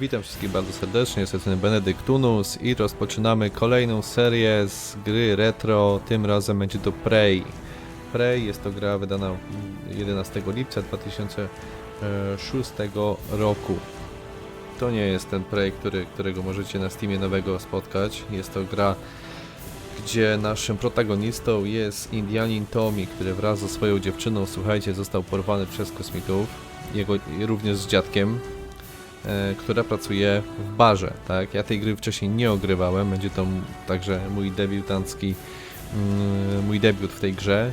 Witam wszystkich bardzo serdecznie, jestem Benedykt Tunus i rozpoczynamy kolejną serię z gry retro, tym razem będzie to Prey. Prey jest to gra wydana 11 lipca 2006 roku. To nie jest ten Prey, który, którego możecie na Steamie nowego spotkać, jest to gra gdzie naszym protagonistą jest Indianin Tommy, który wraz ze swoją dziewczyną, słuchajcie, został porwany przez kosmitów, jego również z dziadkiem, która pracuje w barze, tak? Ja tej gry wcześniej nie ogrywałem, będzie to także mój debiutancki, mm, mój debiut w tej grze,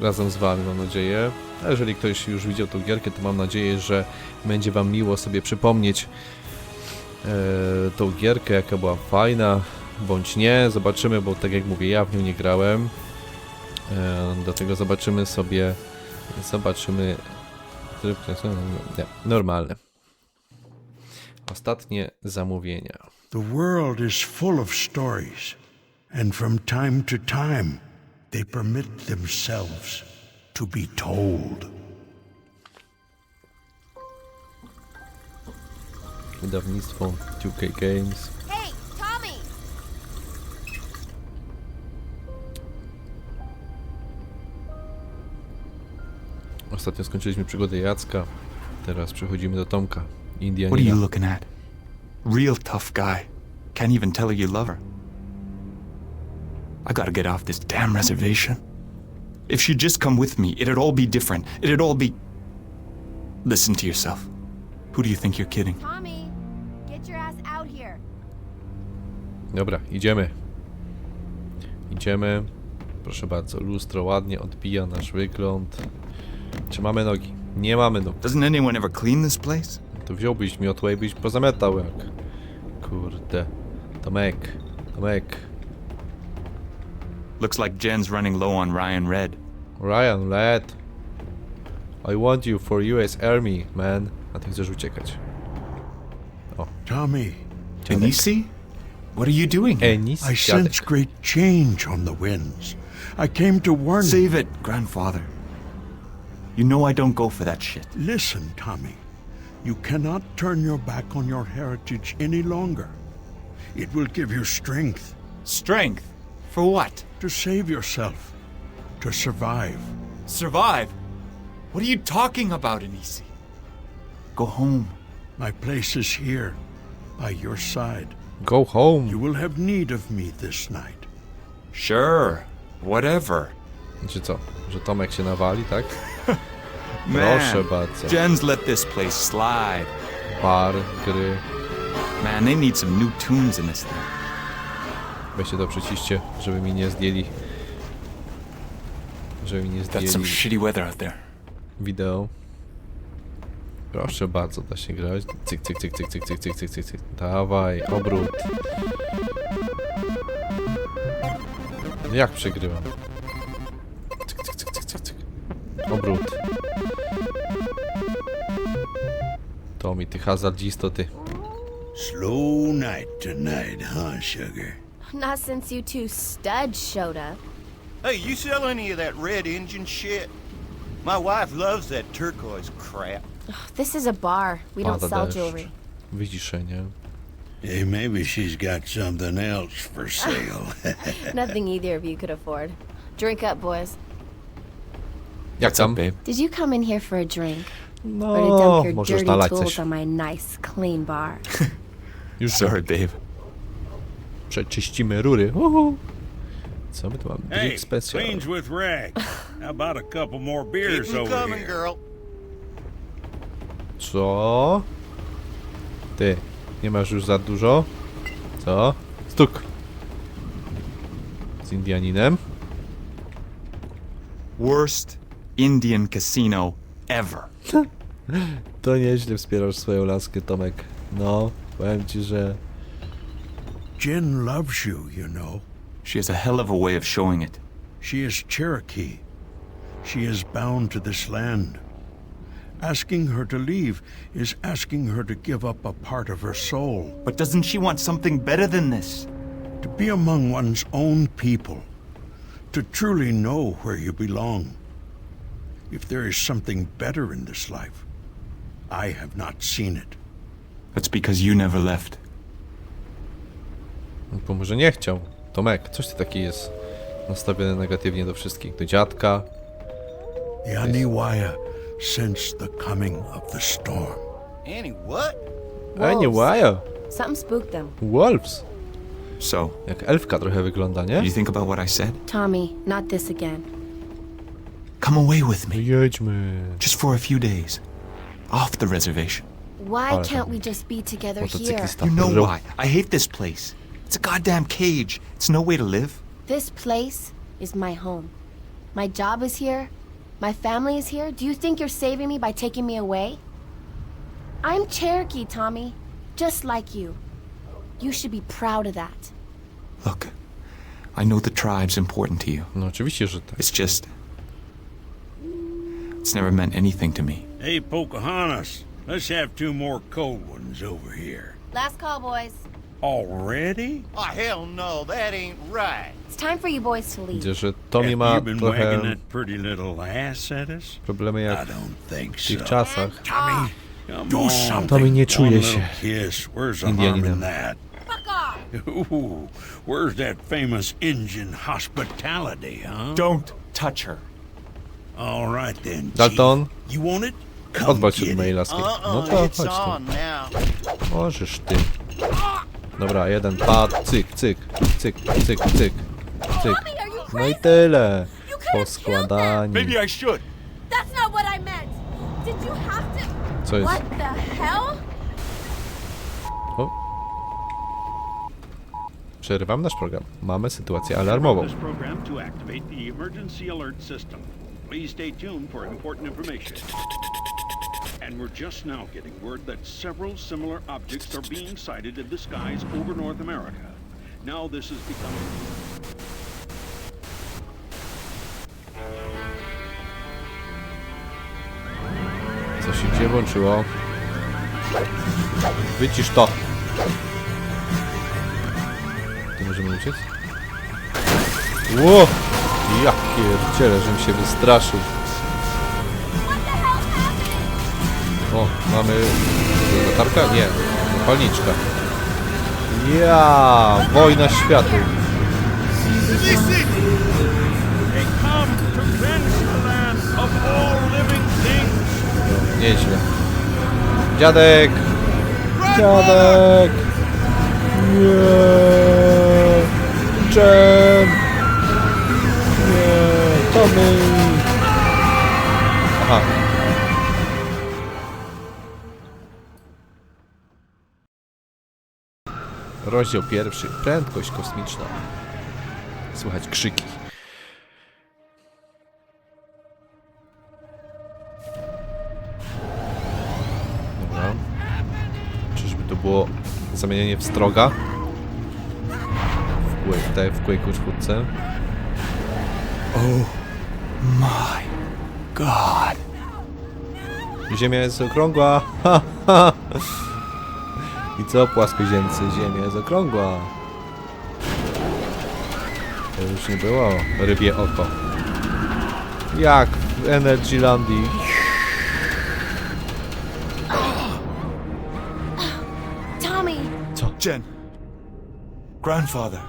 razem z wami mam nadzieję. A jeżeli ktoś już widział tą gierkę, to mam nadzieję, że będzie wam miło sobie przypomnieć e, tą gierkę, jaka była fajna, bądź nie, zobaczymy, bo tak jak mówię, ja w nią nie grałem, e, do tego zobaczymy sobie, zobaczymy tryb, nie, normalny. Ostatnie zamówienia. The world is full of stories, and from time to time they permit themselves to be told. Wydawnictwo 2K Games. Hey, Tommy! Ostatnio skończyliśmy przygodę Jacka, teraz przechodzimy do Tomka, What are you looking at? Real tough guy. Can't even tell her you love her. I gotta get off this damn reservation. If she'd just come with me, it'd all be different. It'd all be. Listen to yourself. Who do you think you're kidding? Tommy, get your ass out here. Dobra, idziemy. Idziemy. Proszę bardzo, lustro ładnie odbija nasz wygląd. Czy mamy nogi? Nie mamy nóg. Doesn't anyone ever clean this place? To wziąłbyś miotłę i byś pozamiatał jak... Kurde. Tomek. Tomek. Looks like Jen's running low on Ryan Red. Ryan, lad. I want you for US Army, man. A ty chcesz uciekać. Tommy, Anisi? What are you doing? here? Enis, I sense great change on the winds. I came to warn you. Save it, grandfather. You know I don't go for that shit. Listen, Tommy. You cannot turn your back on your heritage any longer. It will give you strength Strength? For what? to save yourself, to survive. Survive? What are you talking about, Anisi? Go home. My place is here, by your side. Go home. You will have need of me this night. Sure. Whatever. Czy co? Że Tomek się nawali, tak? Man, Proszę bardzo. Jen's let this place slide. Bar, gry. Man, they need some new tunes in this thing. Weźcie to przyciście, żeby mi nie zdjęli. Żeby mi nie That's some zdjęli shitty weather out there. wideo. Proszę bardzo, da się grać. Cyk, cyk, cyk, cyk, cyk, cyk, cyk, cyk, cyk, cyk. Dawaj, obrót. Jak przegrywam? Cyk, cyk, cyk, cyk, cyk, cyk. Obrót. To mi ty hazardzisto, ty. Slow night tonight, huh, sugar? Not since you two studs showed up. Hey, you sell any of that red engine shit? My wife loves that turquoise crap. This is a bar. We don't Pada sell deszcz. jewelry. Wyciszenie. Hey, maybe she's got something else for sale. Nothing either of you could afford. Drink up, boys. Jak tam? babe? Did you come in here for a drink? No, dump your możesz dirty nalać tools coś. on my nice, clean bar? Już Sorry, babe. przeczyścimy rury. Uhu. Co my tu mamy? Hey, Drink special. cleans with rags. How about a couple more Keep beers 'em over coming, here? girl. Co? Ty, nie masz już za dużo? Co? Stuk. Z Indianinem? Worst Indian casino ever. To nieźle wspierasz swoją laskę, Tomek. No, powiem ci, że... Jen loves you, you know. She has a hell of a way of showing it. She is Cherokee. She is bound to this land. Asking her to leave is asking her to give up a part of her soul, But doesn't she want something better than this? to be among one's own people, to truly know where you belong. If there is something better in this life, I have not seen it. That's because you never left. Bo może nie chciał. Tomek, coś ty taki jest nastawiony negatywnie do wszystkich. Do dziadka. The Aniwaya sense the coming of the storm. Annie, what? Łaja. Something spooked them. Wolves. So, Jak elfka trochę wygląda, nie? you think about what I said? Tommy, not this again. Come away with me. Jedźmy. Just for a few days. Off the reservation. Why Ale can't we just be together here? Motocyklista. You know Ro- why? I hate this place. It's a goddamn cage. It's no way to live. This place is my home. My job is here. My family is here. Do you think you're saving me by taking me away? I'm Cherokee, Tommy. Just like you. You should be proud of that. Look, I know the tribe's important to you. No oczywiście, że tak. It's just. It's never meant anything to me. Hey, Pocahontas, let's have two more cold ones over here. Last call, boys. Already? Oh, hell no, that ain't right. It's time for you boys to leave. Widzę, że uh, Tommy Have ma you been wagging trochę that pretty little ass at us? problemy I jak don't think w so. tych czasach. Tommy, uh, Come do on. something. Tommy nie One czuje little się. kiss. Where's the harm Indianinem. in that? Fuck off! Ooh, where's that famous Indian hospitality, huh? Don't touch her. Dalton, You want it? Come odwal się get od mojej laski. No to it's chodź tu. Możesz ty. Dobra, jeden pad, cyk, cyk, cyk, cyk, cyk, cyk. No i tyle. You could have killed them. Poskładani. I should. That's not what I meant. Did you have to? Co jest? What the hell? O. Przerywam nasz program. Mamy sytuację alarmową. Please stay tuned for important information. And we're just now getting word that several similar objects are being sighted in the skies over North America. Now this is becoming Co się gdzie włączyło? Wycisz to! Tu możemy uciec? Ło! Ja pierdzielę, żebym się wystraszył. O, mamy... latarka? Nie, zapalniczka. Ja, wojna things. Nieźle. Dziadek! Dziadek! Nie! Jen! Tommy! Aha. Rozdział pierwszy. Prędkość kosmiczna. Słychać krzyki. Dobra. Czyżby to było zamienienie w stroga? W Quake, w Quake'u czwórce. My God. Ziemia jest okrągła. Ha, ha. I co, płaskoziemcy? Ziemia jest okrągła. To już nie było rybie oko. Jak w Energylandii. Tommy! Jen. Grandfather.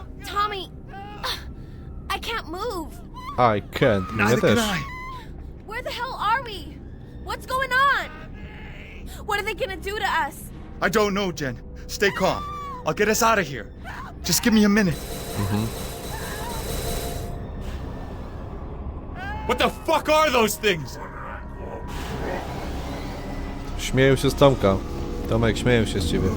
I can't. Neither can też. I. Where the hell are we? What's going on? What are they gonna do to us? I don't know, Jen. Stay calm. I'll get us out of here. Just give me a minute. Mm-hmm. What the fuck are those things? Śmieją się z Tomka. Tomek, śmieją się z ciebie.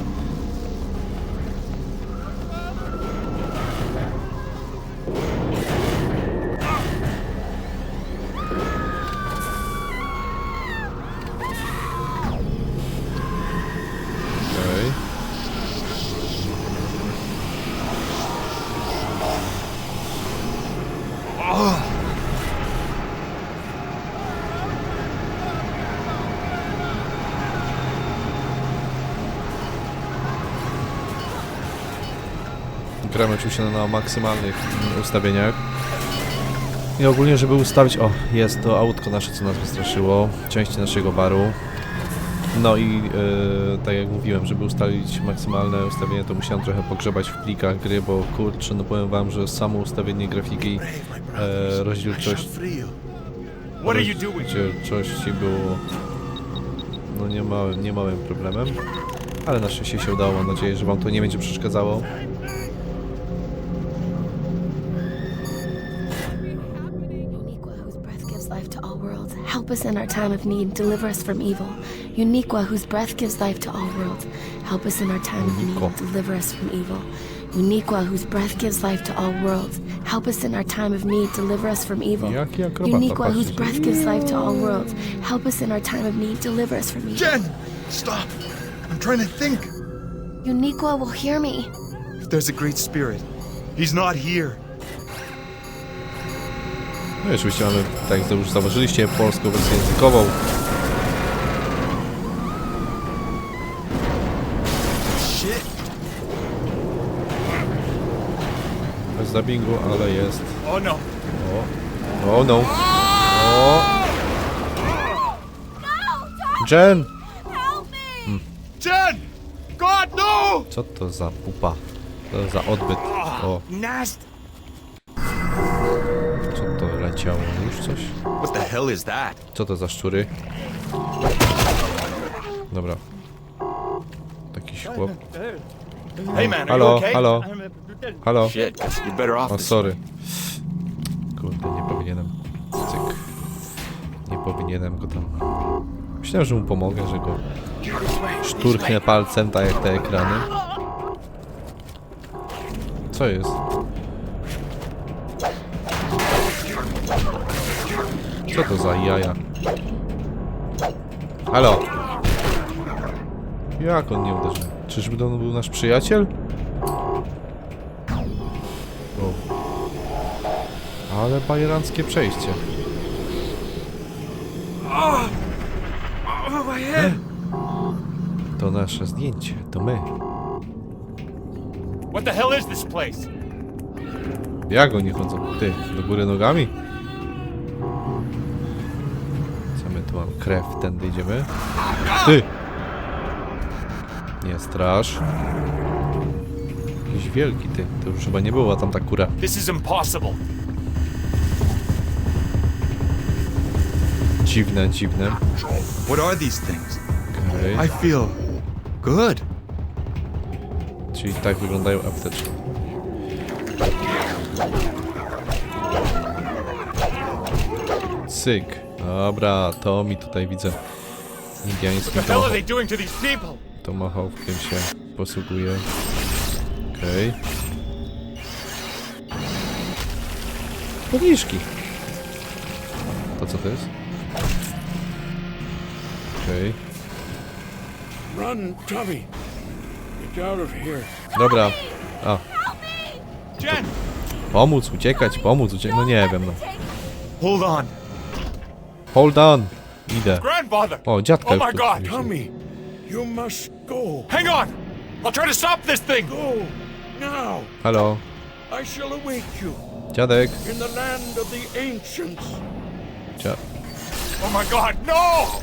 Gramy oczywiście na maksymalnych mm, ustawieniach. I ogólnie, żeby ustawić... O, jest to autko nasze, co nas wystraszyło. Części naszego baru. No i e, tak jak mówiłem, żeby ustalić maksymalne ustawienie, to musiałem trochę pogrzebać w plikach gry, bo kurczę, no powiem wam, że samo ustawienie grafiki, e, rozdzielczość, rozdzielczości było no nie małym, nie małym problemem, ale na szczęście się udało, mam nadzieję, że wam to nie będzie przeszkadzało. To all worlds, help us in our time of need, deliver us from evil. Uniqua, whose breath gives life to all worlds, help us in our time of need, deliver us from evil. Uniqua, whose breath gives life to all worlds, help us in our time of need, deliver us from evil. Jaki akrobata, Uniqua, whose breath gives life to all worlds, help us in our time of need, deliver us from evil. Jen! Stop! I'm trying to think. Uniqua will hear me. If there's a great spirit, he's not here. No i oczywiście mamy, tak jak już zauważyliście, polską wersję językową. Bez dubbingu, ale jest. Oh no! O, no. O! Jen! Jen! God, no! Co to za pupa? Co za odbyt? O, Nast! Co to leciało? Już coś? What the hell is that? Co to za szczury? Dobra. Jakiś chłop. Hey man, Halo, okay? halo, halo. Shit, you're better off O, sorry. Kurde, nie powinienem. Cyk. Nie powinienem go tam... Myślałem, że mu pomogę, że go szturchnę palcem, tak jak te ekrany. Co jest? Co to za jaja? Halo! Jak on nie uderzył? Czyżby to był nasz przyjaciel? O. Ale bajeranckie przejście. To nasze zdjęcie, to my. What the hell is this place? Jak oni chodzą? Ty, do góry nogami? Krew, tędy idziemy. Ty! Nie strasz. Jakiś wielki ty. To już chyba nie była tam ta kura. This is impossible. Dziwne, dziwne. What are these things? Okej. I feel good. Czyli tak wyglądają apteczki. Cyk. Dobra, to mi tutaj widzę. Doing to tomahawkiem się posługuje. Okej. Powierzki. To co to jest? Okej. Run, Tommy. Get out of here. Dobra. A, Jen! pomóc, uciekać, pomóc, uciekać. No nie wiem, no. Hold on. Hold on. Idę. Grandfather! O, dziadka Oh już my tu God. widzę. Tommy, you must go. Hang on! I'll try to stop this thing! Go now. Halo, I shall await you dziadek. in the land of the ancients. Dzia Oh my God, no!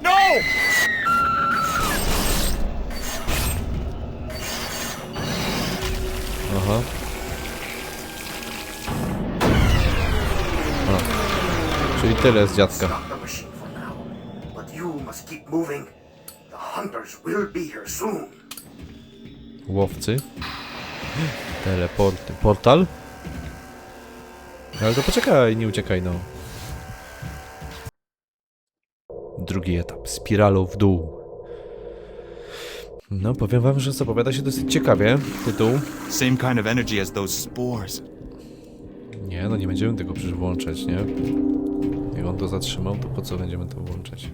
No! Aha. Be here soon. Łowcy. Teleporty. Portal? Ale to poczekaj, nie uciekaj, no. Drugi etap. Spiralą w dół. No, powiem wam, że zapowiada się dosyć ciekawie. Tytuł. Same kind of energy as those spores. Nie, no nie będziemy tego przecież włączać, nie? Jak on to zatrzymał, to po co będziemy to włączać?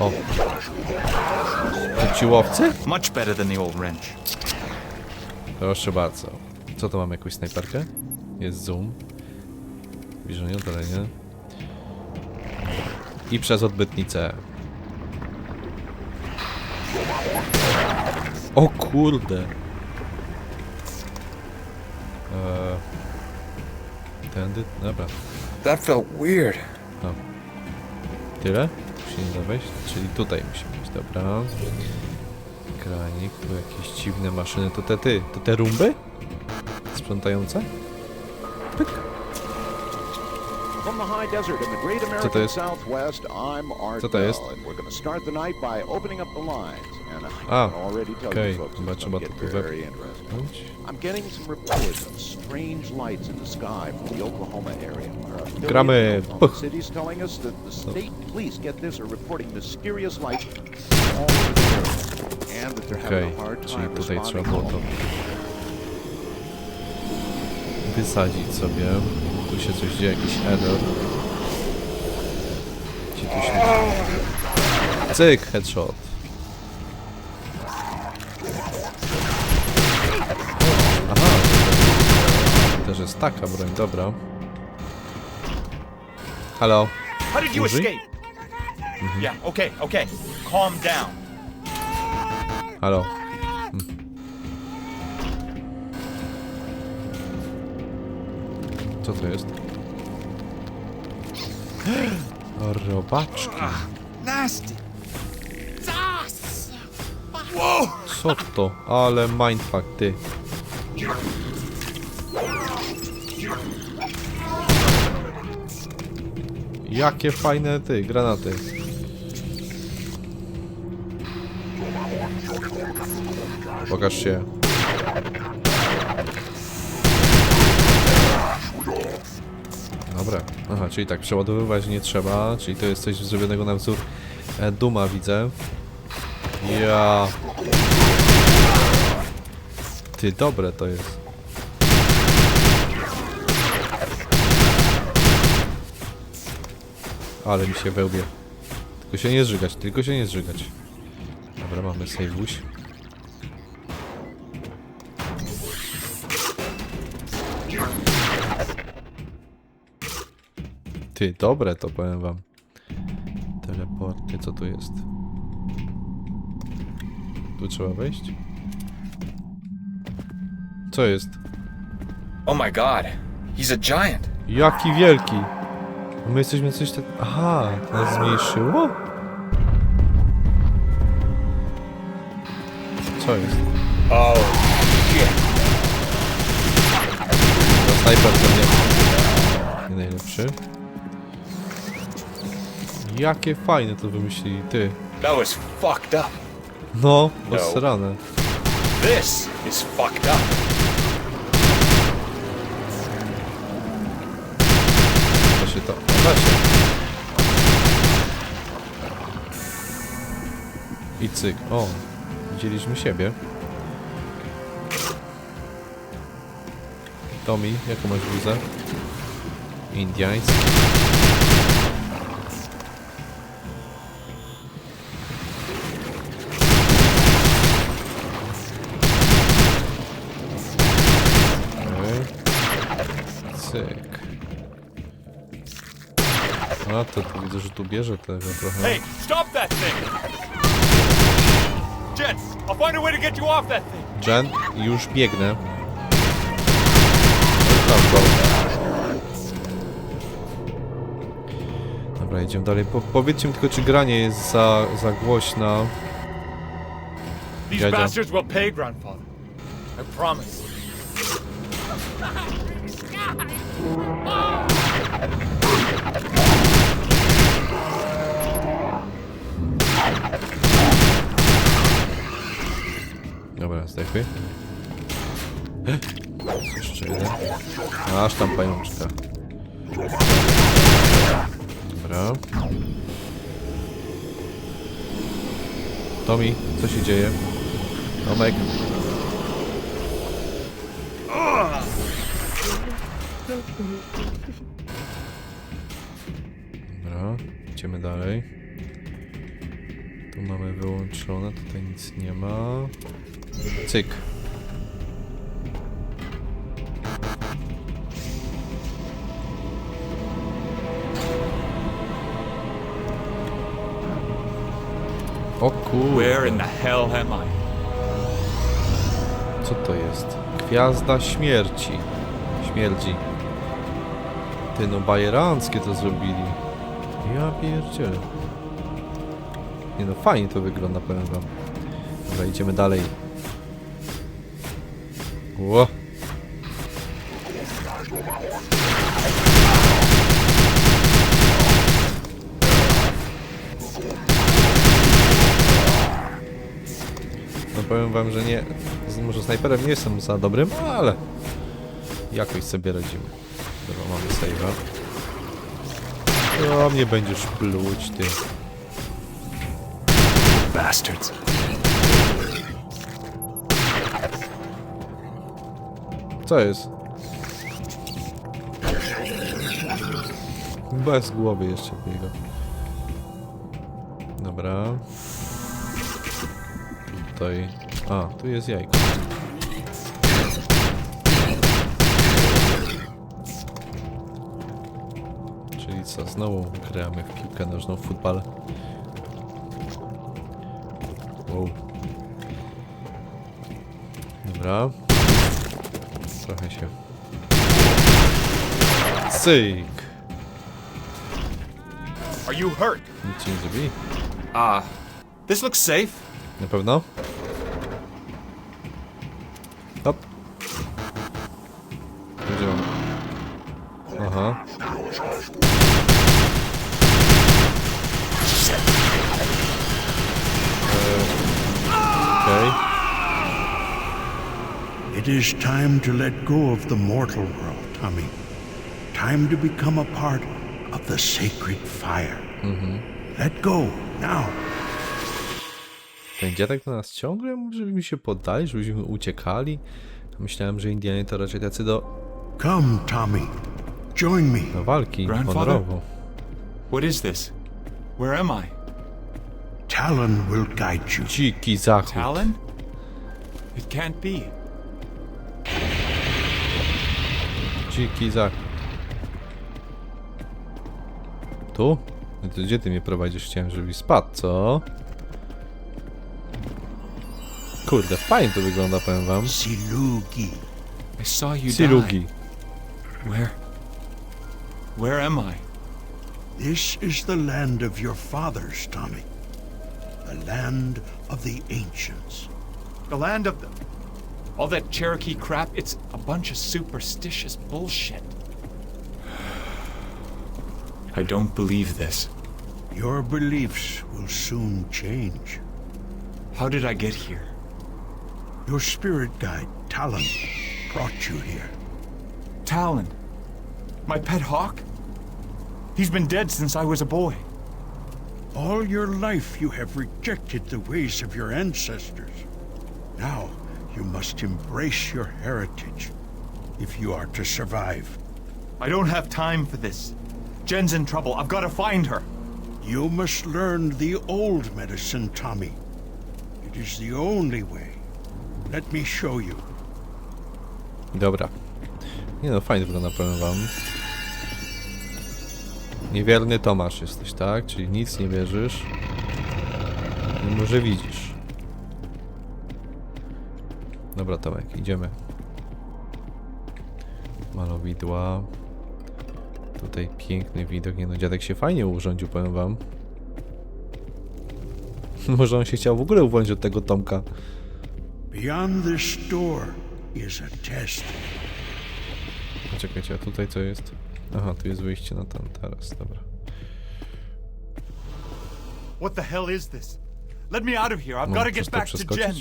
O! To ci łowcy? Much better than the old wrench. Proszę bardzo. Co to mam, jakąś snajperkę? Jest zoom. Zbliżenie, oddalenie. I przez odbytnicę. O kurde! Eee, tędy? Dobra. That felt weird. Tyle? Się nie da wejść, czyli tutaj musimy iść, dobra. Kranik, tu jakieś dziwne maszyny, to te ty, to te rumby? Sprzątające? Pyk. Co to jest? Co to jest? A, okej, folks chyba trzeba to tu wepchnąć. Gramy. they're Okej, czyli tutaj trzeba było to wysadzić sobie. Tu się coś dzieje, jakiś error. Gdzie tu się... Cyk, headshot. Jest taka broń, dobra. Halo, How did you Użyj? escape? Yeah, okay, okay. Calm down. halo. Hm. Co to jest? Robaczki. Nasty. Co to? Ale mindfuck, ty. Jakie fajne ty, granaty. Pokaż się. Dobra, aha, czyli tak, przeładowywać nie trzeba, czyli to jest coś zrobionego na wzór e, Duma, widzę. Ja. Ty, dobre to jest. Ale mi się wełbie. Tylko się nie zżygać, tylko się nie zżygać. Dobra, mamy save'uś. Ty, dobre to powiem wam. Teleporty, co tu jest? Tu trzeba wejść? Co jest? Oh my god, he's a giant. Jaki wielki! My jesteśmy coś tak... Aha, to nas zmniejszyło? Co jest? Oh, shit. To snajper to nie... Nie najlepszy. Jakie fajne to wymyślili, ty. That was fucked up. No, No. posrane. This is fucked up. Cyk. O, widzieliśmy siebie. Tommy, jaką masz bluzę? Indiański. Okej. Cyk. A, to widzę, że tu bierze tego trochę. Hey, stop that thing! Gents, I'll find a way to get you off that thing. Jen, już biegnę. Dobra, idziemy dalej. Po, powiedzcie mi tylko, czy granie jest za, za głośna. These bastards will pay, grandfather. I promise. Jest jeszcze jeden. Aż tam pajączka. Dobra. Tomi, co się dzieje? Tomek. Dobra, idziemy dalej. Tu mamy wyłączone, tutaj nic nie ma. Cyk. O Where in kurde, the hell am I? co to jest? Gwiazda śmierci. Śmierdzi. Ty no, bajeranckie to zrobili. Ja pierdzielę. Nie no, fajnie to wygląda, powiem wam. Dobra, idziemy dalej. Ło. No powiem wam, że nie... Może snajperem nie jestem za dobrym, ale... Jakoś sobie radzimy. Dobra, mamy save'a. No, mnie będziesz pluć, ty. Bastards. Co jest? Bez głowy jeszcze biega. Dobra. Tutaj... A, tu jest jajko. Czyli co, znowu gramy w piłkę nożną, w futbal. Wow. Dobra. Trochę się. Syk! Are you hurt? Nic ci nie zrobili? Ah. this looks safe. Na pewno? Okej. It is time to let go of the mortal world, Tommy. Time to become a part of the sacred fire. Let go now. Ten dziadek do nas ciągle mówi, żeby mi się poddali, żebyśmy uciekali. Myślałem, że Indianie to raczej tacy do, Come, Tommy. Join me. do walki Grandfather? honorowo. What is this? Where am I? Talon will guide you. Dziki zachód. Talon? It can't be. Dziki zachód. Tu? No to gdzie ty mnie prowadzisz? Chciałem, żebyś spadł, co? Kurde, fajnie to wygląda, powiem wam. Silugi. I saw you die. Silugi. Where? Where am I? This is the land of your fathers, Tommy. The land of the ancients. The land of the... All that Cherokee crap, it's a bunch of superstitious bullshit. I don't believe this. Your beliefs will soon change. How did I get here? Your spirit guide, Talon, brought you here. Talon. My pet hawk? He's been dead since I was a boy. All your life you have rejected the ways of your ancestors. Now you must embrace your heritage if you are to survive. I don't have time for this. Jen's in trouble. I've got to find her. You must learn the old medicine, Tommy. It is the only way. Let me show you. Dobra. Nie no, fajnie wygląda, powiem wam. Niewierny Tomasz jesteś, tak? Czyli nic nie wierzysz. Mimo, że widzisz. Dobra, Tomek, idziemy. Malowidła. Tutaj piękny widok. Nie no, dziadek się fajnie urządził, powiem wam. Może on się chciał w ogóle uwolnić od tego Tomka. Beyond this door is a test. Czekajcie, a tutaj co jest? Aha, tu jest wyjście na ten teraz, dobra. What the hell is this? Let me out of here. I've Mam got to get back to Jen.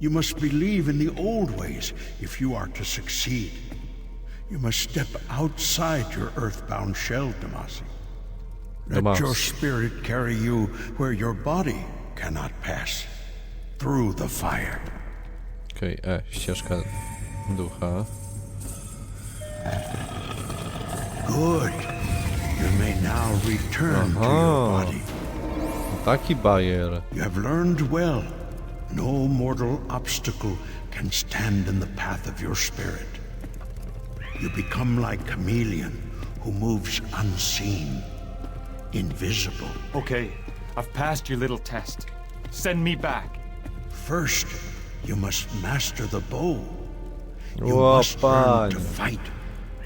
You must believe in the old ways if you are to succeed. You must step outside your earthbound shell, Damasi. Let Damas. your spirit carry you where your body cannot pass. Through the fire. Okej, e, ścieżka ducha. Good. You may now return to your Aha. body. Taki bajer. You have learned well. No mortal obstacle can stand in the path of your spirit. You become like chameleon who moves unseen, invisible. Okay, I've passed your little test. Send me back. First, you must master the bow. You O, must learn to fight.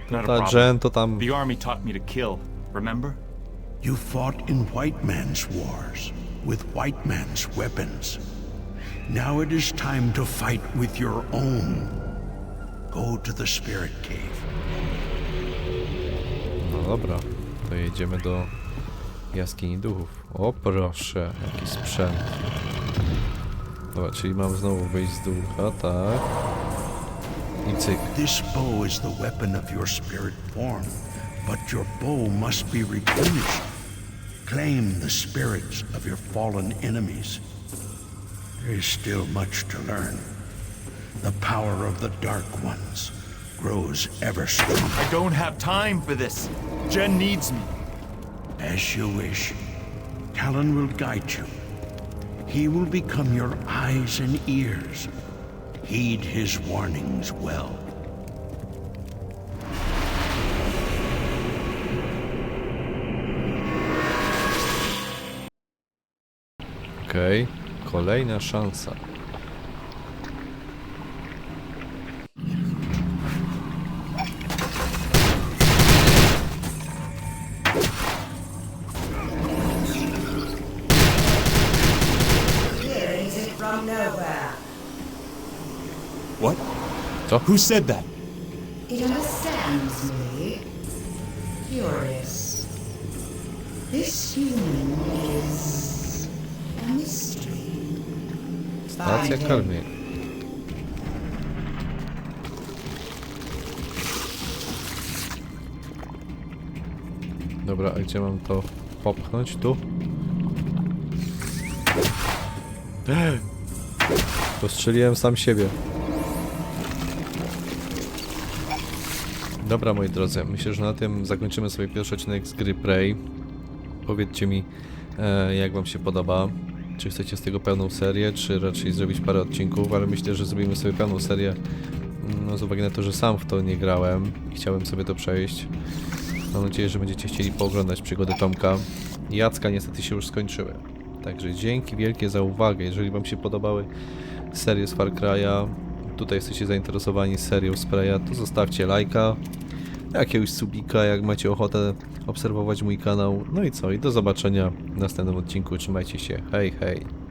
Ta. Jen to tam... The army taught me to kill, remember? You fought in white man's wars. with white man's weapons. Now it is time to fight with your own. Go to the Spirit Cave. No dobra, to jedziemy do jaskini duchów. O proszę, jaki sprzęt. Dobra, czyli mam znowu wyjść z ducha, tak. I. This bow is the weapon of your spirit form, but your bow must be replenished. Claim the spirits of your fallen enemies. There is still much to learn. The power of the Dark Ones grows ever stronger. I don't have time for this. Jen needs me. As you wish. Talon will guide you. He will become your eyes and ears. Heed his warnings well. Okej, kolejna szansa. Co? Who said that? It understands me. Curious. This human is a mystery. Stacja karmienia. Dobra, a gdzie mam to popchnąć? Tu? Postrzeliłem sam siebie. Dobra, moi drodzy, myślę, że na tym zakończymy sobie pierwszy odcinek z gry Prey. Powiedzcie mi, e, jak wam się podoba. Czy chcecie z tego pełną serię, czy raczej zrobić parę odcinków, ale myślę, że zrobimy sobie pełną serię. No, z uwagi na to, że sam w to nie grałem i chciałem sobie to przejść. Mam nadzieję, że będziecie chcieli pooglądać przygody Tomka. Jacka niestety się już skończyły. Także dzięki wielkie za uwagę. Jeżeli Wam się podobały serie z Far Cry'a, tutaj jesteście zainteresowani serią Spraya, to zostawcie lajka, jakiegoś subika, jak macie ochotę obserwować mój kanał. No i co? I do zobaczenia w następnym odcinku. Trzymajcie się. Hej, hej.